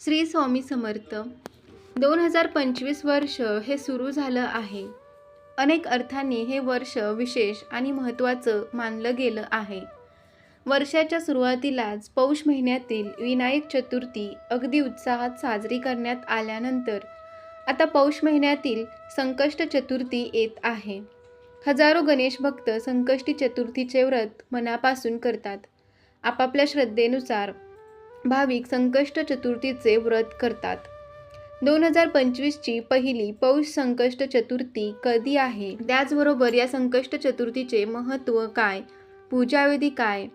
श्री स्वामी समर्थ दोन हजार पंचवीस वर्ष हे सुरू झालं आहे. अनेक अर्थांनी हे वर्ष विशेष आणि महत्त्वाचं मानलं गेलं आहे. वर्षाच्या सुरुवातीलाच पौष महिन्यातील विनायक चतुर्थी अगदी उत्साहात साजरी करण्यात आल्यानंतर आता पौष महिन्यातील संकष्ट चतुर्थी येत आहे. हजारो गणेश भक्त संकष्टी चतुर्थीचे व्रत मनापासून करतात. आपापल्या श्रद्धेनुसार भाविक संकष्ट चतुर्थीचे व्रत करतात. दोन हजार पंचवीसची पहिली पौष संकष्ट चतुर्थी कधी आहे? त्याचबरोबर या संकष्ट चतुर्थीचे महत्त्व काय? पूजाविधी काय?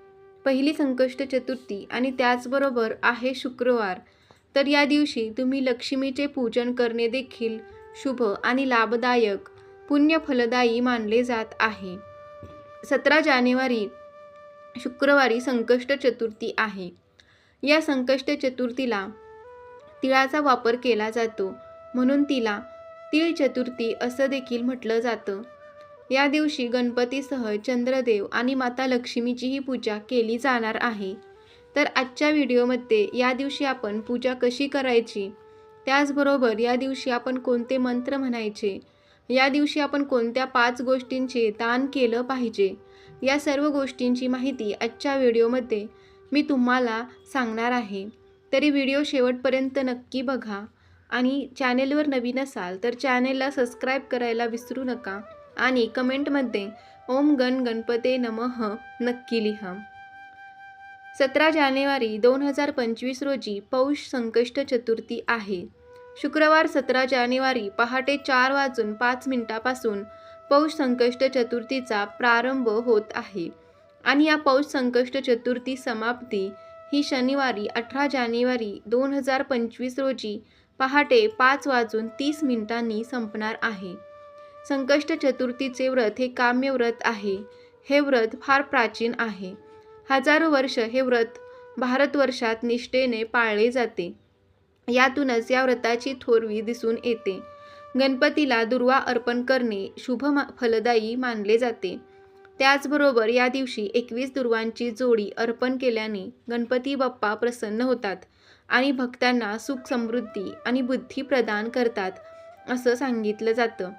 पहिली संकष्ट चतुर्थी आणि त्याचबरोबर आहे शुक्रवार. तर या दिवशी तुम्ही लक्ष्मीचे पूजन करणे देखील शुभ आणि लाभदायक पुण्यफलदायी मानले जात आहे. सतरा जानेवारी शुक्रवारी संकष्ट चतुर्थी आहे. या संकष्ट चतुर्थीला तिळाचा वापर केला जातो. म्हणून तिला तिळ चतुर्थी असं देखील म्हटलं जातं. या दिवशी गणपतीसह चंद्रदेव आणि माता लक्ष्मीचीही पूजा केली जाणार आहे. तर आजच्या व्हिडिओमध्ये या दिवशी आपण पूजा कशी करायची? त्याचबरोबर या दिवशी आपण कोणते मंत्र म्हणायचे? या दिवशी आपण कोणत्या पाच गोष्टींचे दान केलं पाहिजे? या सर्व गोष्टींची माहिती आजच्या व्हिडिओमध्ये मी तुम्हाला सांगणार आहे. तरी व्हिडिओ शेवटपर्यंत नक्की बघा आणि चॅनेलवर नवीन असाल तर चॅनेलला सबस्क्राईब करायला विसरू नका आणि कमेंटमध्ये ओम गण गणपते नमः नक्की लिहा. सतरा जानेवारी दोन हजार पंचवीस रोजी पौष संकष्ट चतुर्थी आहे. शुक्रवार सतरा जानेवारी पहाटे चार वाजून पाच मिनिटापासून पौष संकष्ट चतुर्थीचा प्रारंभ होत आहे. आणि या पौष संकष्ट चतुर्थी समाप्ती ही शनिवारी अठरा जानेवारी दोन हजार पंचवीस रोजी पहाटे पाच वाजून तीस मिनिटांनी संपणार आहे. संकष्ट चतुर्थीचे व्रत हे काम्य व्रत आहे. हे व्रत फार प्राचीन आहे. हजारो वर्ष हे व्रत भारतवर्षात निष्ठेने पाळले जाते. यातूनच या व्रताची थोरवी दिसून येते. गणपतीला दुर्वा अर्पण करणे शुभ फलदायी मानले जाते. त्याचबरोबर या दिवशी एकवीस दुर्वांची जोडी अर्पण केल्याने गणपती बाप्पा प्रसन्न होतात आणि भक्तांना सुख समृद्धी आणि बुद्धी प्रदान करतात असं सांगितलं जातं.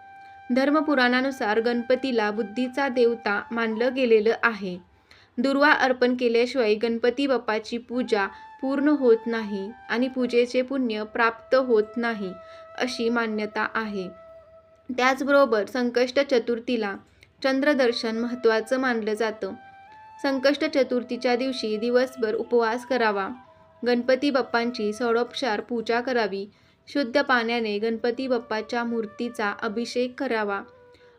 धर्मपुराणानुसार गणपतीला बुद्धीचा देवता मानलं गेलेलं आहे. दुर्वा अर्पण केल्याशिवाय गणपती बाप्पाची पूजा पूर्ण होत नाही आणि पूजेचे पुण्य प्राप्त होत नाही अशी मान्यता आहे. त्याचबरोबर संकष्ट चतुर्थीला चंद्रदर्शन महत्त्वाचं मानलं जातं. संकष्ट चतुर्थीच्या दिवशी दिवसभर उपवास करावा. गणपती बाप्पांची सडोपशार पूजा करावी. शुद्ध पाण्याने गणपती बाप्पाच्या मूर्तीचा अभिषेक करावा.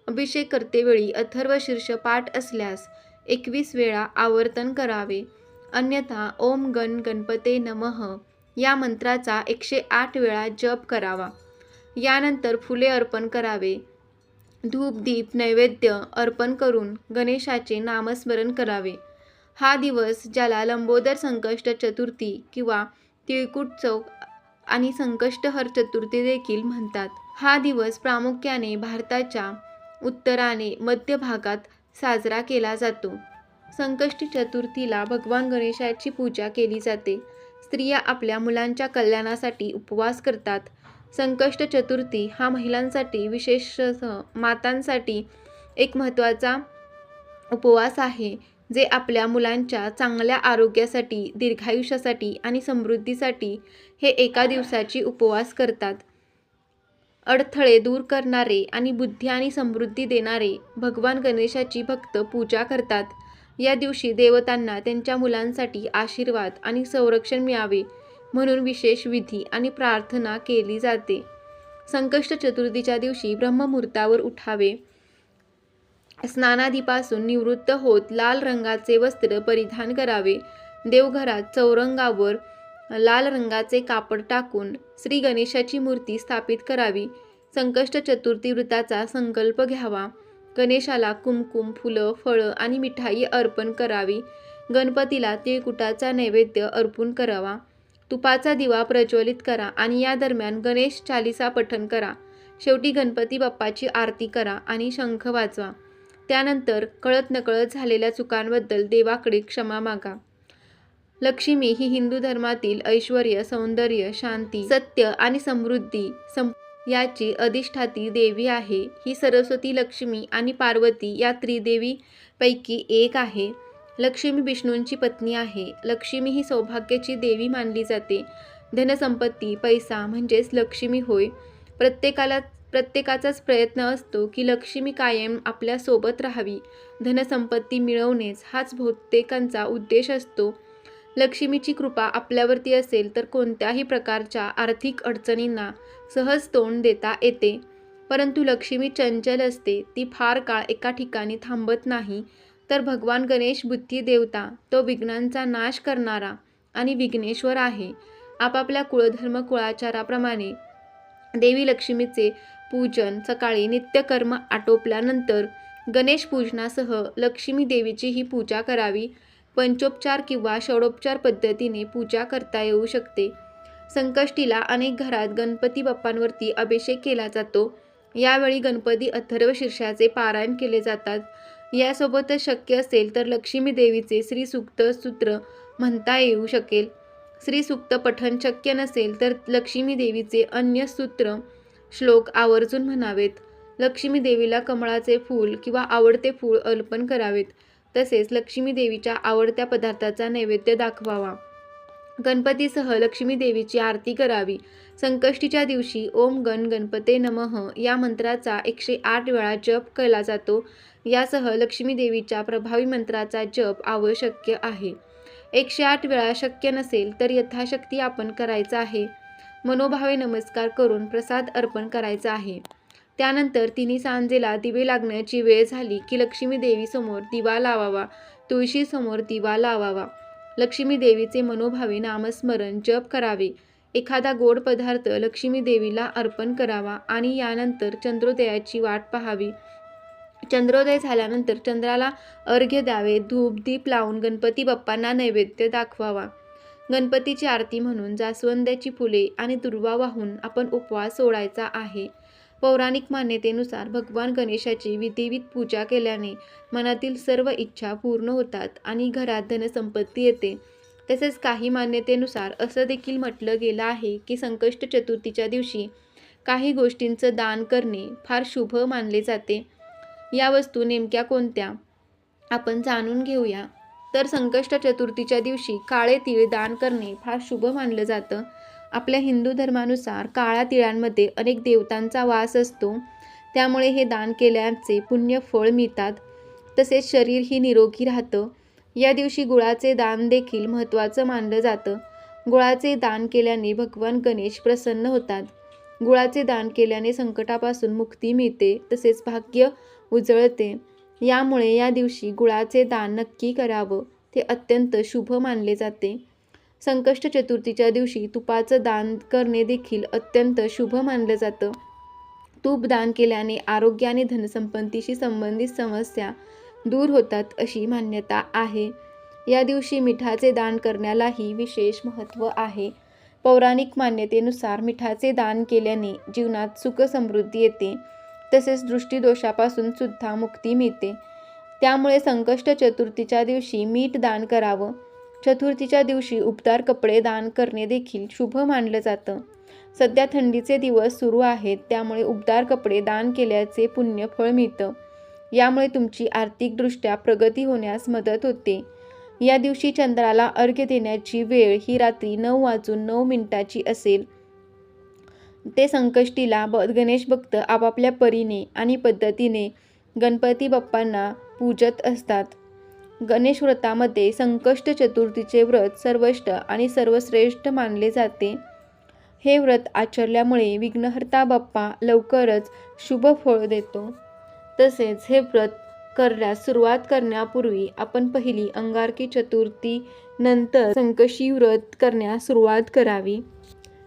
अभिषेक करतेवेळी अथर्व शीर्ष पाठ असल्यास एकवीस वेळा आवर्तन करावे. अन्यथा ओम गण गणपते नमः या मंत्राचा एकशे आठ वेळा जप करावा. यानंतर फुले अर्पण करावे. धूपदीप नैवेद्य अर्पण करून गणेशाचे नामस्मरण करावे. हा दिवस ज्याला लंबोदर संकष्ट चतुर्थी किंवा तिळकुट चौक आणि संकष्टहर चतुर्थी देखील म्हणतात. हा दिवस प्रामुख्याने भारताच्या उत्तराने मध्य भागात साजरा केला जातो. संकष्टी चतुर्थीला भगवान गणेशाची पूजा केली जाते. स्त्रिया आपल्या मुलांच्या कल्याणासाठी उपवास करतात. संकष्ट चतुर्थी हा महिलांसाठी विशेषतः मातांसाठी एक महत्त्वाचा उपवास आहे जे आपल्या मुलांच्या चांगल्या आरोग्यासाठी दीर्घायुष्यासाठी आणि समृद्धीसाठी हे एका दिवसाची उपवास करतात. अडथळे दूर करणारे आणि बुद्धी आणि समृद्धी देणारे भगवान गणेशाची भक्त पूजा करतात. या दिवशी देवतांना त्यांच्या मुलांसाठी आशीर्वाद आणि संरक्षण मिळावे म्हणून विशेष विधी आणि प्रार्थना केली जाते. संकष्ट चतुर्थीच्या दिवशी ब्रह्ममुहूर्तावर उठावे. स्नानादीपासून निवृत्त होत लाल रंगाचे वस्त्र परिधान करावे. देवघरात चौरंगावर लाल रंगाचे कापड टाकून श्री गणेशाची मूर्ती स्थापित करावी. संकष्ट चतुर्थी व्रताचा संकल्प घ्यावा. गणेशाला कुमकुम फुलं फळं आणि मिठाई अर्पण करावी. गणपतीला तिळकुटाचा नैवेद्य अर्पण करावा. तुपाचा दिवा प्रज्वलित करा आणि या दरम्यान गणेश चालिसा पठण करा. शेवटी गणपती बाप्पाची आरती करा आणि शंख वाजवा. त्यानंतर कळत नकळत झालेल्या चुकांबद्दल देवाकडे क्षमा मागा. लक्ष्मी ही हिंदू धर्मातील ऐश्वर सौंदर्य शांती सत्य आणि समृद्धी सं याची अधिष्ठाती देवी आहे. ही सरस्वती लक्ष्मी आणि पार्वती या त्रिदेवीपैकी एक आहे. लक्ष्मी विष्णूंची पत्नी आहे. लक्ष्मी ही सौभाग्याची देवी मानली जाते. धनसंपत्ती पैसा म्हणजेच लक्ष्मी होय. प्रत्येकाला प्रत्येकाचाच प्रयत्न असतो की लक्ष्मी कायम आपल्यासोबत राहावी. धनसंपत्ती मिळवणेच हाच बहुतेकांचा उद्देश असतो. लक्ष्मीची कृपा आपल्यावरती असेल तर कोणत्याही प्रकारच्या आर्थिक अडचणींना सहज तोंड देता येते. परंतु लक्ष्मी चंचल असते. ती फार काळ एका ठिकाणी थांबत नाही. तर भगवान गणेश बुद्धी देवता तो विघ्नांचा नाश करणारा आणि विघ्नेश्वर आहे. आपापल्या कुळधर्म कुळाचाराप्रमाणे देवी लक्ष्मीचे पूजन सकाळी नित्यकर्म आटोपल्यानंतर गणेश पूजनासह लक्ष्मी देवीची ही पूजा करावी. पंचोपचार किंवा षडोपचार पद्धतीने पूजा करता येऊ शकते. संकष्टीला अनेक घरात गणपती बाप्पांवरती अभिषेक केला जातो. यावेळी गणपती अथर्व शीर्षाचे पारायण केले जातात. यासोबतच शक्य असेल तर लक्ष्मी देवीचे श्रीसुक्त सूत्र म्हणता येऊ शकेल. श्रीसुक्त पठण शक्य नसेल तर लक्ष्मी देवीचे अन्य सूत्र श्लोक आवर्जून म्हणावेत. लक्ष्मी देवीला कमळाचे फूल किंवा आवडते फूल अर्पण करावेत. तसेच लक्ष्मी देवीच्या आवडत्या पदार्थाचा नैवेद्य दाखवावा. गणपतीसह लक्ष्मी देवीची आरती करावी. संकष्टीच्या दिवशी ओम गण गणपते नमः या मंत्राचा एकशे आठ वेळा जप केला जातो. यासह लक्ष्मी देवीच्या प्रभावी मंत्राचा जप आवश्यक आहे. एकशे आठ वेळा शक्य नसेल तर यथाशक्ती आपण करायचा आहे. मनोभावे नमस्कार करून प्रसाद अर्पण करायचा आहे. त्यानंतर तिन्ही सांजेला दिवे लागण्याची वेळ झाली की लक्ष्मी देवीसमोर दिवा लावावा. तुळशीसमोर दिवा लावावा. लक्ष्मी देवीचे मनोभावे नामस्मरण जप करावे. एखादा गोड पदार्थ लक्ष्मी देवीला अर्पण करावा आणि यानंतर चंद्रोदयाची वाट पाहावी. चंद्रोदय झाल्यानंतर चंद्राला अर्घ्य द्यावे धूप दीप लावून गणपती बाप्पांना नैवेद्य दाखवावा. गणपतीची आरती म्हणून जास्वंदाची फुले आणि दुर्वा वाहून आपण उपवास सोडायचा आहे. पौराणिक मान्यतेनुसार भगवान गणेशाची विधिविध पूजा केल्याने मनातील सर्व इच्छा पूर्ण होतात आणि घरात धनसंपत्ती येते. तसेच काही मान्यतेनुसार असं देखील म्हटलं गेलं आहे की संकष्ट चतुर्थीच्या दिवशी काही गोष्टींचं दान करणे फार शुभ मानले जाते. या वस्तू नेमक्या कोणत्या? आपण जाणून घेऊया. तर संकष्ट चतुर्थीच्या दिवशी काळे तीळ दान करणे फार शुभ मानलं जातं. आपल्या हिंदू धर्मानुसार काळ्या तिळांमध्ये अनेक देवतांचा वास असतो. त्यामुळे हे दान केल्याचे पुण्य फळ मिळतात. तसेच शरीरही निरोगी राहतं. या दिवशी गुळाचे दान देखील महत्त्वाचं मानलं जातं. गुळाचे दान केल्याने भगवान गणेश प्रसन्न होतात. गुळाचे दान केल्याने संकटापासून मुक्ती मिळते. तसेच भाग्य उजळते. यामुळे या दिवशी गुळाचे दान नक्की करावं ते अत्यंत शुभ मानले जाते. संकष्ट चतुर्थीच्या दिवशी तुपाचं दान करणे देखील अत्यंत शुभ मानलं जातं. तूप दान केल्याने आरोग्य आणि धनसंपत्तीशी संबंधित समस्या दूर होतात अशी मान्यता आहे. या दिवशी मिठाचे दान करण्यालाही विशेष महत्त्व आहे. पौराणिक मान्यतेनुसार मिठाचे दान केल्याने जीवनात सुख समृद्धी येते. तसेच दृष्टीदोषापासून सुद्धा मुक्ती मिळते. त्यामुळे संकष्ट चतुर्थीच्या दिवशी मीठ दान करावं. चतुर्थीच्या दिवशी उबदार कपडे दान करणे देखील शुभ मानलं जातं. सध्या थंडीचे दिवस सुरू आहेत त्यामुळे उबदार कपडे दान केल्याचे पुण्य फळ मिळतं. यामुळे तुमची आर्थिकदृष्ट्या प्रगती होण्यास मदत होते. या दिवशी चंद्राला अर्घ्य देण्याची वेळ ही रात्री नऊ वाजून नऊ मिनिटाची असेल. ते संकष्टीला ब गणेश भक्त आपापल्या परीने आणि पद्धतीने गणपती बाप्पांना पूजत असतात. गणेश व्रतामध्ये संकष्ट चतुर्थीचे व्रत सर्वष्ट आणि सर्वश्रेष्ठ मानले जाते. हे व्रत आचरल्यामुळे विघ्नहर्ता बाप्पा लवकरच शुभ फळ देतो. तसेच हे व्रत करण्यास सुरुवात करण्यापूर्वी आपण पहिली अंगारकी चतुर्थी नंतर संकशी व्रत करण्यास सुरुवात करावी.